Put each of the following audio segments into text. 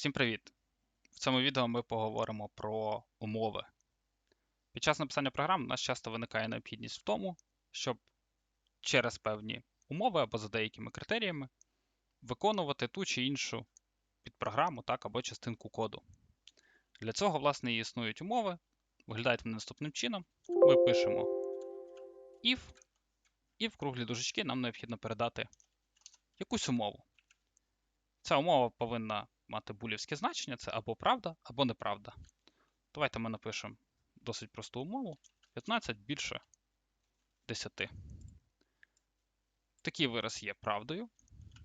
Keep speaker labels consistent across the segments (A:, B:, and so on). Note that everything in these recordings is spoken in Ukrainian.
A: Всім привіт! В цьому відео ми поговоримо про умови. Під час написання програм у нас часто виникає необхідність в тому, щоб через певні умови або за деякими критеріями виконувати ту чи іншу підпрограму так, або частинку коду. Для цього, власне, і існують умови. Виглядають вони наступним чином. Ми пишемо if, і в круглі дужечки нам необхідно передати якусь умову. Ця умова повинна мати булівське значення, це або правда, або неправда. Давайте ми напишемо досить просту умову. 15 більше 10. Такий вираз є правдою.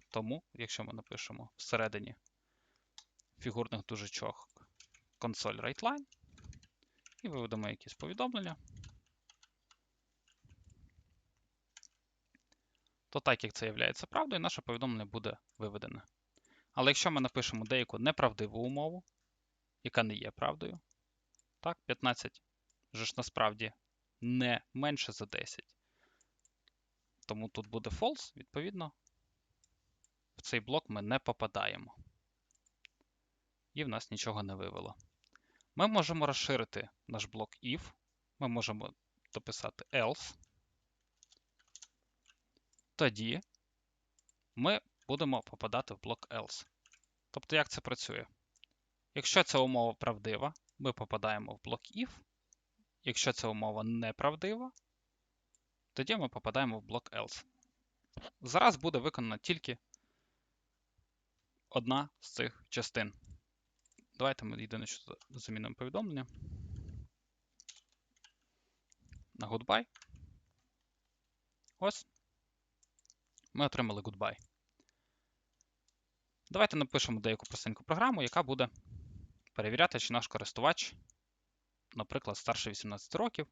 A: Тому, якщо ми напишемо всередині фігурних дужечок консоль WriteLine і виведемо якісь повідомлення, то так як це є правдою, наше повідомлення буде виведене. Але якщо ми напишемо деяку неправдиву умову, яка не є правдою, так, 15 вже ж насправді не менше за 10. Тому тут буде false, відповідно, в цей блок ми не попадаємо. І в нас нічого не вивело. Ми можемо розширити наш блок if, ми можемо дописати else. Тоді ми будемо попадати в блок else. Тобто, як це працює? Якщо ця умова правдива, ми попадаємо в блок if. Якщо ця умова неправдива, тоді ми попадаємо в блок else. Зараз буде виконана тільки одна з цих частин. Давайте ми єдине, що замінимо повідомлення. На goodbye. Ось. Ми отримали goodbye. Давайте напишемо деяку простеньку програму, яка буде перевіряти, чи наш користувач, наприклад, старше 18 років.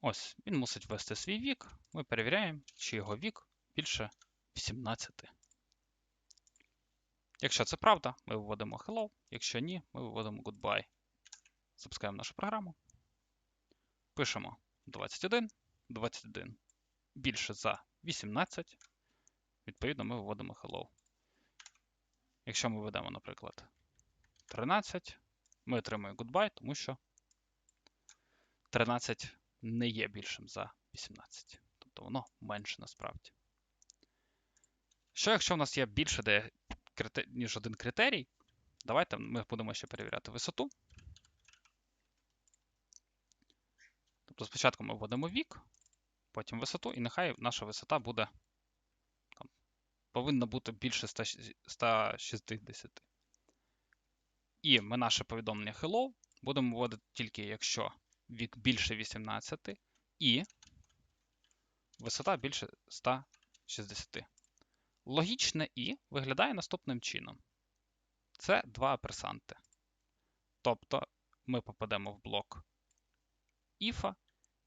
A: Ось, він мусить ввести свій вік. Ми перевіряємо, чи його вік більше 18. Якщо це правда, ми виводимо hello. Якщо ні, ми виводимо goodbye. Запускаємо нашу програму. Пишемо 21, 21 більше за 18. Відповідно, ми виводимо hello. Якщо ми введемо, наприклад, 13, ми отримуємо goodbye, тому що 13 не є більшим за 18. Тобто воно менше насправді. Що, якщо в нас є більше ніж один критерій. Давайте ми будемо ще перевіряти висоту. Тобто спочатку ми вводимо вік, потім висоту, і нехай наша висота буде там, повинна бути більше 160. І ми наше повідомлення hello будемо вводити тільки якщо вік більше 18 і висота більше 160. Логічне І виглядає наступним чином. Це два аперсанти. Тобто ми попадемо в блок if,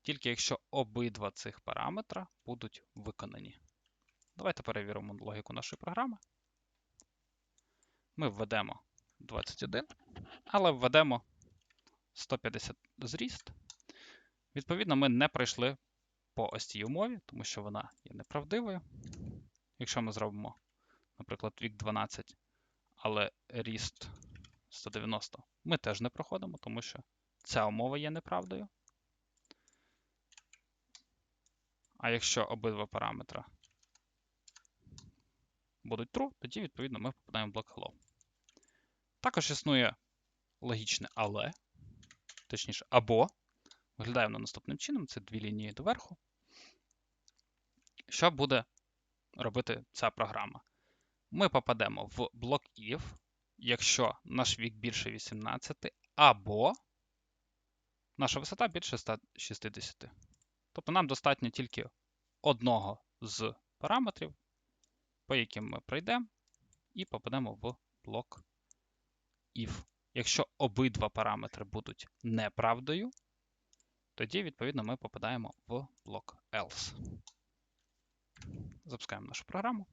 A: тільки якщо обидва цих параметра будуть виконані. Давайте перевіримо логіку нашої програми. Ми введемо 21, але введемо 150 зріст. Відповідно, ми не пройшли по ось цій умові, тому що вона є неправдивою. Якщо ми зробимо, наприклад, вік 12, але ріст 190, ми теж не проходимо, тому що ця умова є неправдою. А якщо обидва параметри будуть true, тоді, відповідно, ми попадаємо в блок hello. Також існує логічне але, точніше, або. Виглядає воно наступним чином: це дві лінії доверху. Що буде робити ця програма. Ми попадемо в блок if, якщо наш вік більше 18, або наша висота більше 160. Тобто нам достатньо тільки одного з параметрів, по яким ми пройдемо, і попадемо в блок if. Якщо обидва параметри будуть неправдою, тоді, відповідно, ми попадаємо в блок else. Запускаємо нашу програму.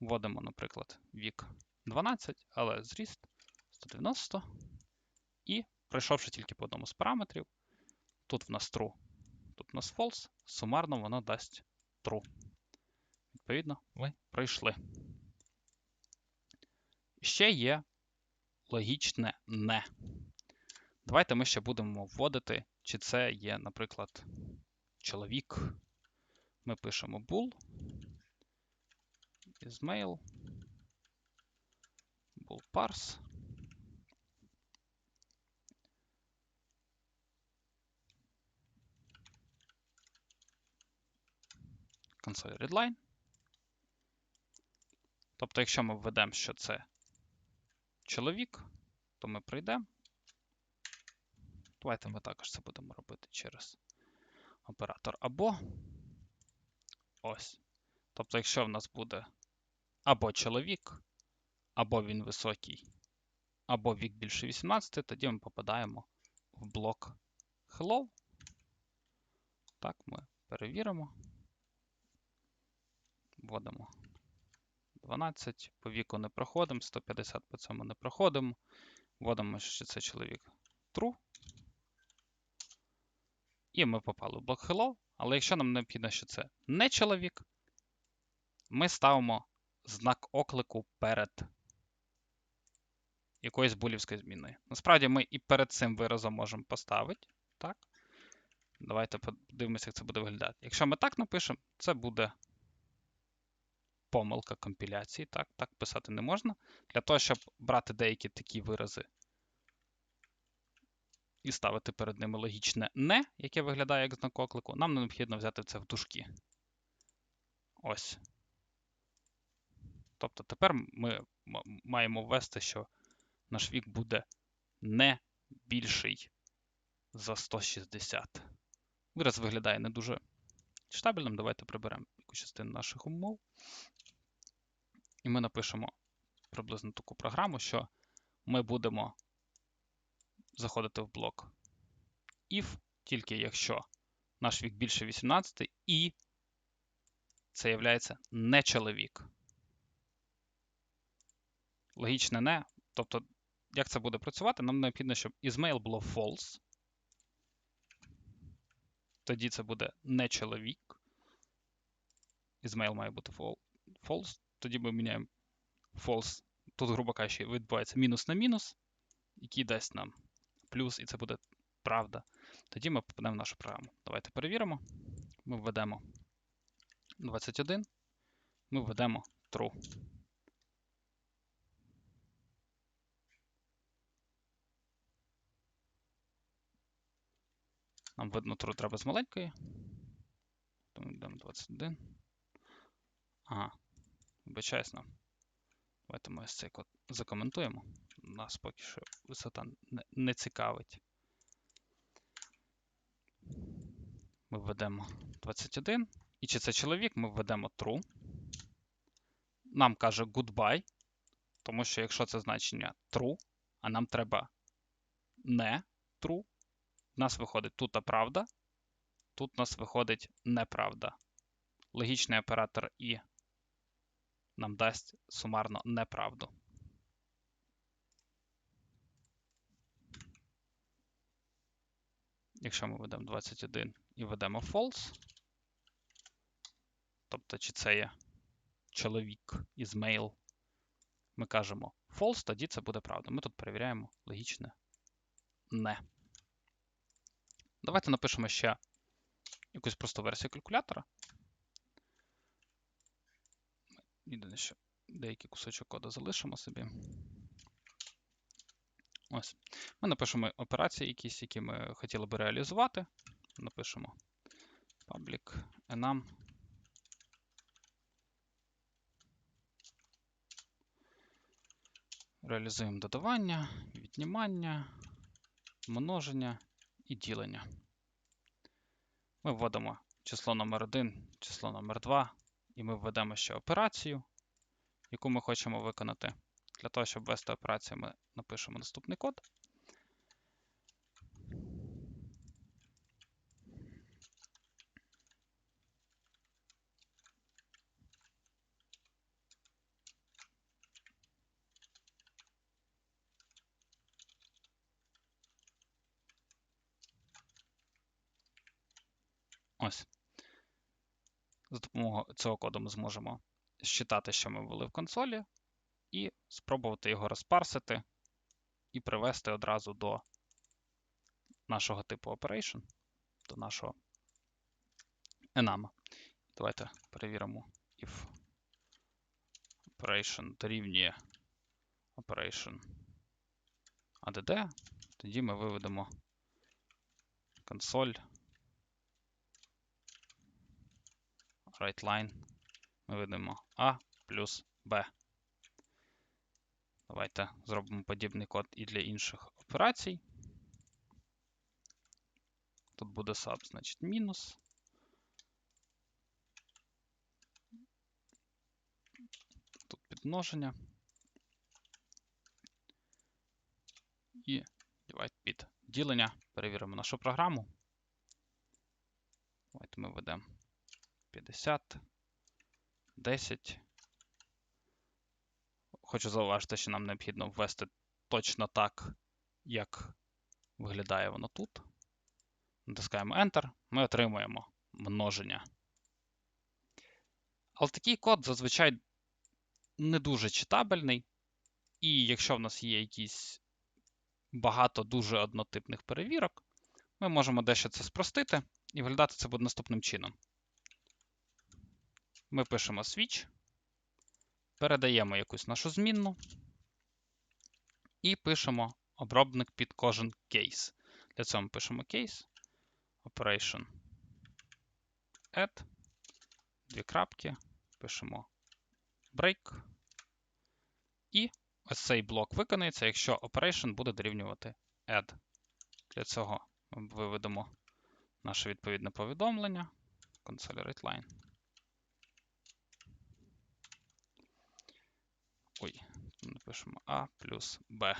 A: Вводимо, наприклад, вік 12, але зріст 190 і пройшовши тільки по одному з параметрів. Тут в нас true, тут в нас false, сумарно воно дасть true. Відповідно, ви пройшли. Ще є логічне не. Давайте ми ще будемо вводити, чи це є, наприклад, чоловік. Ми пишемо bool is male, bool parse. Console readline. Тобто, якщо ми введемо, що це чоловік, то ми прийдемо. Давайте ми також це будемо робити через оператор або ось. Тобто, якщо в нас буде або чоловік, або він високий, або вік більше 18, тоді ми попадаємо в блок Hello. Так, ми перевіримо. Вводимо 12, по віку не проходимо, 150 по цьому не проходимо. Вводимо, що це чоловік true. І ми попали в блок Hello. Але якщо нам необхідно, що це не чоловік, ми ставимо знак оклику перед якоюсь булівською зміною. Насправді ми і перед цим виразом можемо поставити. Так? Давайте подивимося, як це буде виглядати. Якщо ми так напишемо, це буде помилка компіляції. Так, так писати не можна. Для того, щоб брати деякі такі вирази і ставити перед ними логічне не, яке виглядає як знак оклику, нам необхідно взяти це в дужки. Ось. Тобто тепер ми маємо ввести, що наш вік буде не більший за 160. Вираз виглядає не дуже читабельним. Давайте приберемо якусь частину наших умов. І ми напишемо приблизно таку програму, що ми будемо заходити в блок if, тільки якщо наш вік більше 18 і це є не чоловік. Логічне не. Тобто, як це буде працювати, нам необхідно, щоб ismail було false. Тоді це буде не чоловік. Ismail має бути false. Тоді ми міняємо false. Тут, грубо кажучи, відбувається мінус на мінус, який дасть нам плюс, і це буде правда. Тоді ми попадемо в нашу програму. Давайте перевіримо. Ми введемо 21, ми введемо true. Нам видно, true треба з маленької. Тому йдемо 21. Ага, вибачаюсь нам. Давайте ми ось цей код закоментуємо. Нас поки що висота не, цікавить. Ми введемо 21. І чи це чоловік, ми введемо true. Нам каже goodbye, тому що якщо це значення true, а нам треба не true, у нас виходить тут правда, тут у нас виходить неправда. Логічний оператор і нам дасть сумарно неправду. Якщо ми ведемо 21 і ведемо false, тобто, чи це є чоловік із mail, ми кажемо false, тоді це буде правда. Ми тут перевіряємо логічне не. Давайте напишемо ще якусь просту версію калькулятора. Єдине, що деякий кусочок коду залишимо собі. Ось. Ми напишемо операції, якісь, які ми хотіли би реалізувати. Напишемо public enum. Реалізуємо додавання, віднімання, множення і ділення. Ми вводимо число номер 1 число номер 2 і ми введемо ще операцію, яку ми хочемо виконати. Для того, щоб ввести операцію, ми напишемо наступний код. Ось. За допомогою цього коду ми зможемо считати, що ми були в консолі і спробувати його розпарсити і привести одразу до нашого типу operation, до нашого enum. Давайте перевіримо if operation дорівнює operation add, тоді ми виведемо консоль writeLine, ми видимо A плюс B. Давайте зробимо подібний код і для інших операцій. Тут буде sub, значить мінус. Тут підмноження. І давайте під ділення. Перевіримо нашу програму. Давайте ми введемо 50, 10. Хочу зауважити, що нам необхідно ввести точно так, як виглядає воно тут. Натискаємо Enter, ми отримуємо множення. Але такий код зазвичай не дуже читабельний. І якщо в нас є якісь багато дуже однотипних перевірок, ми можемо дещо це спростити, і виглядати це буде наступним чином. Ми пишемо switch, передаємо якусь нашу змінну і пишемо обробник під кожен кейс. Для цього ми пишемо кейс, operation add, дві крапки, пишемо break. І ось цей блок виконається, якщо operation буде дорівнювати add. Для цього ми виведемо наше відповідне повідомлення. Console line. Напишемо A плюс B.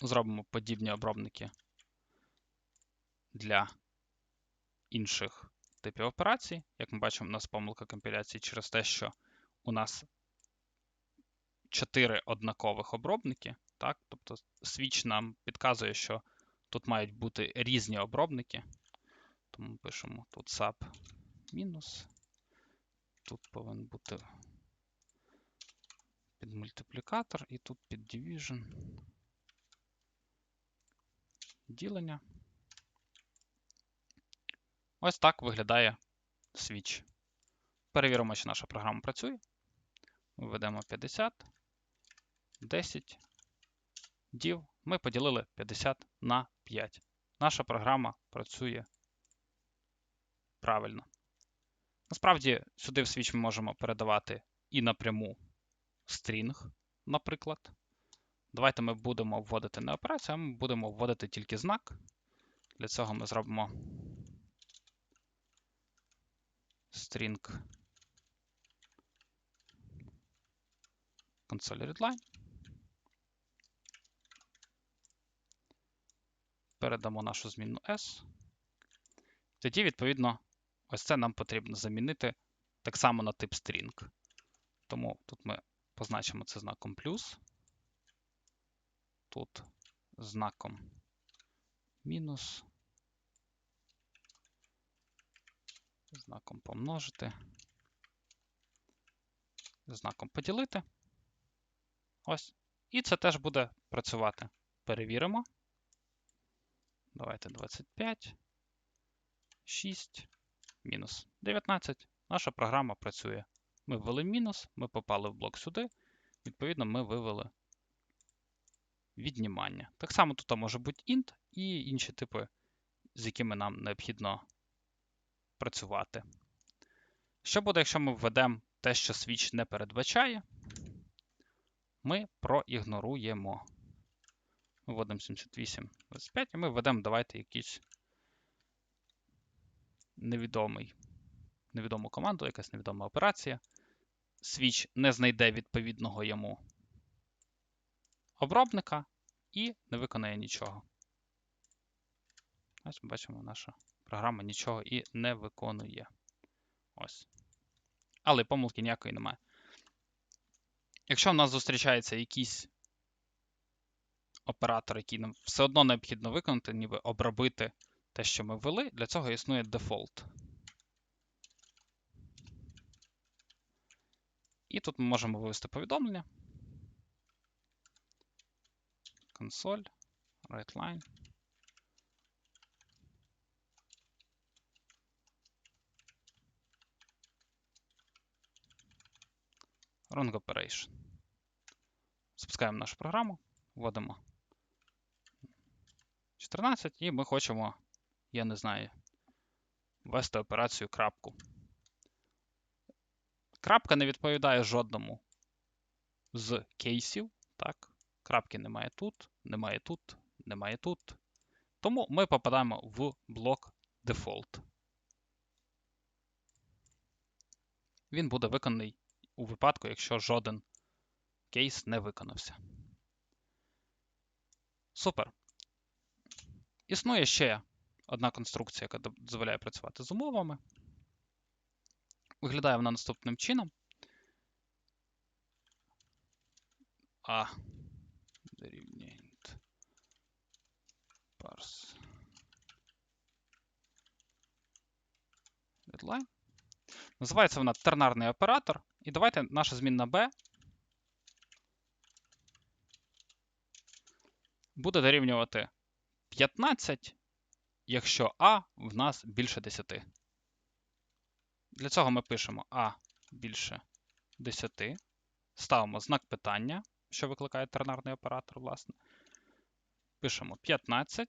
A: Зробимо подібні обробники для інших типів операцій. Як ми бачимо, у нас помилка компіляції через те, що у нас 4 однакових обробники. Так? Тобто Switch нам підказує, що тут мають бути різні обробники. Тому пишемо тут sub мінус. Тут повинен бути під мультиплікатор і тут під division. Ділення. Ось так виглядає switch. Перевіримо, чи наша програма працює. Введемо 50, 10, div. Ми поділили 50 на 5. Наша програма працює правильно. Насправді, сюди в switch ми можемо передавати і напряму стрінг, наприклад. Давайте ми будемо вводити не операцію, а ми будемо вводити тільки знак. Для цього ми зробимо string console readline. Передамо нашу змінну S. Тоді, відповідно, ось це нам потрібно замінити так само на тип string. Тому тут ми позначимо це знаком плюс. Тут знаком мінус. Знаком помножити. Знаком поділити. Ось. І це теж буде працювати. Перевіримо. Давайте 25, 6, мінус 19. Наша програма працює. Ми ввели мінус, ми попали в блок сюди. Відповідно, ми вивели віднімання. Так само тут може бути int і інші типи, з якими нам необхідно працювати. Що буде, якщо ми введемо те, що switch не передбачає? Ми проігноруємо. Ми вводимо 78, 25, і ми введемо, давайте якийсь невідомий, невідому команду, якась невідома операція. Switch не знайде відповідного йому обробника і не виконає нічого. Ось ми бачимо, наша програма нічого і не виконує. Ось. Але помилки ніякої немає. Якщо в нас зустрічається якийсь оператор, який нам все одно необхідно виконати, ніби обробити те, що ми ввели, для цього існує дефолт. І тут ми можемо вивести повідомлення. Консоль, writeLine. Wrong operation. Запускаємо нашу програму, вводимо 14, і ми хочемо, я не знаю, ввести операцію крапку. Крапка не відповідає жодному з кейсів. Так? Крапки немає тут, немає тут, немає тут. Тому ми попадаємо в блок Default. Він буде виконаний у випадку, якщо жоден кейс не виконався. Супер. Існує ще одна конструкція, яка дозволяє працювати з умовами. Виглядає вона наступним чином. А дорівнює parse deadline. Називається вона тернарний оператор. І давайте наша змінна b буде дорівнювати 15, якщо А в нас більше 10. Для цього ми пишемо А більше 10. Ставимо знак питання, що викликає тернарний оператор, власне. Пишемо 15.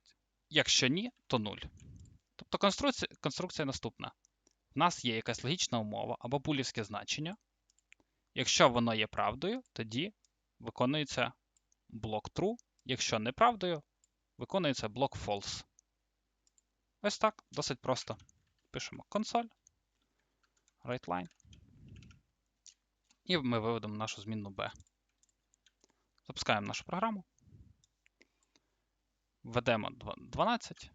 A: Якщо ні, то 0. Тобто конструкція, конструкція наступна. У нас є якась логічна умова або булівське значення. Якщо воно є правдою, тоді виконується блок true. Якщо неправдою, виконується блок false. Ось так, досить просто. Пишемо консоль, writeLine. І ми виведемо нашу змінну B. Запускаємо нашу програму. Введемо 12.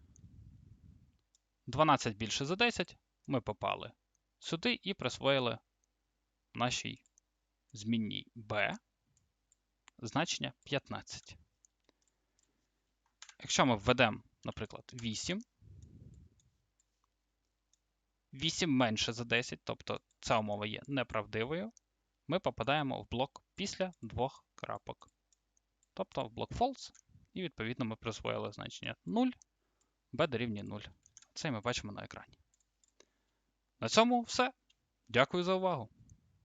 A: 12 більше за 10. Ми попали сюди і присвоїли нашій змінній b значення 15. Якщо ми введемо, наприклад, 8, 8 менше за 10, тобто ця умова є неправдивою, ми попадаємо в блок після двох крапок. Тобто в блок false, і відповідно ми присвоїли значення 0, b дорівнює 0. Це ми бачимо на екрані. На цьому все. Дякую за увагу!